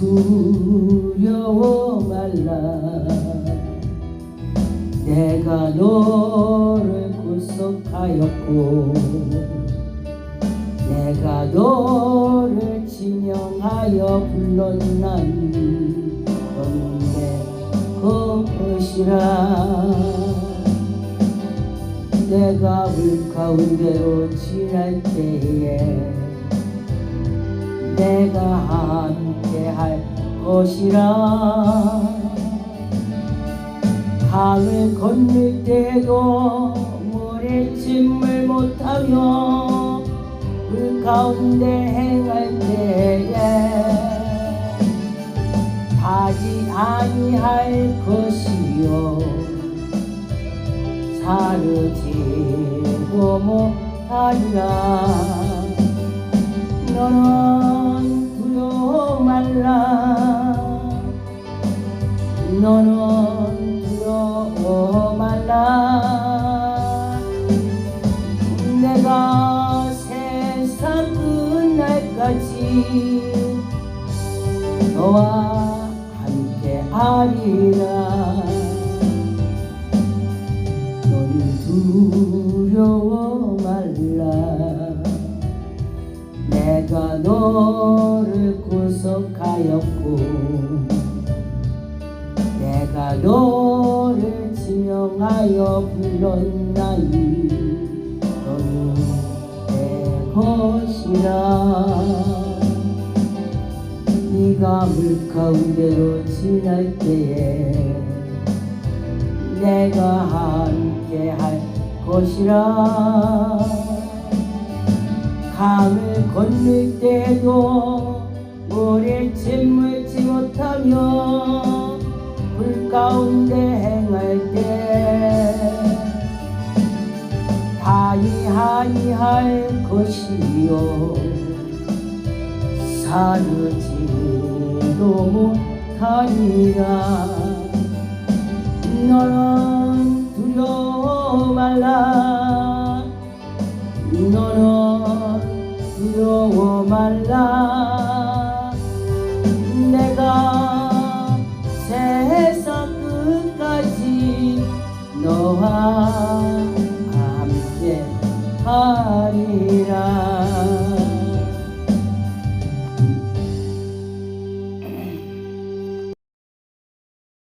두려워 말라. 내가 너를 구속하였고 내가 너를 지명하여 불렀나니 너는 내 것이라. 내가 물 가운데로 지날 때에 내가 함께 할 것이라. 강을 건널 때도 모래짐을 못하며 물 가운데 행할 때에 타지 아니할 것이요. 사르지도 못하리라. 너는 두려워 말라 내가 세상 끝날까지 너와 함께 하리라. 너는 두려워 말라. 내가 너를 구속하였고 내가 너를 지 명하여 불렀나니 너는 내 것이라. 네가 물 가운데로 지날 때에 내가 함께 할 것이라. 강을 건널 때도 다이하니할 것이요. 사르지도 못하리라. 너는 두려워 말라. 너는 두려워 말라. 내가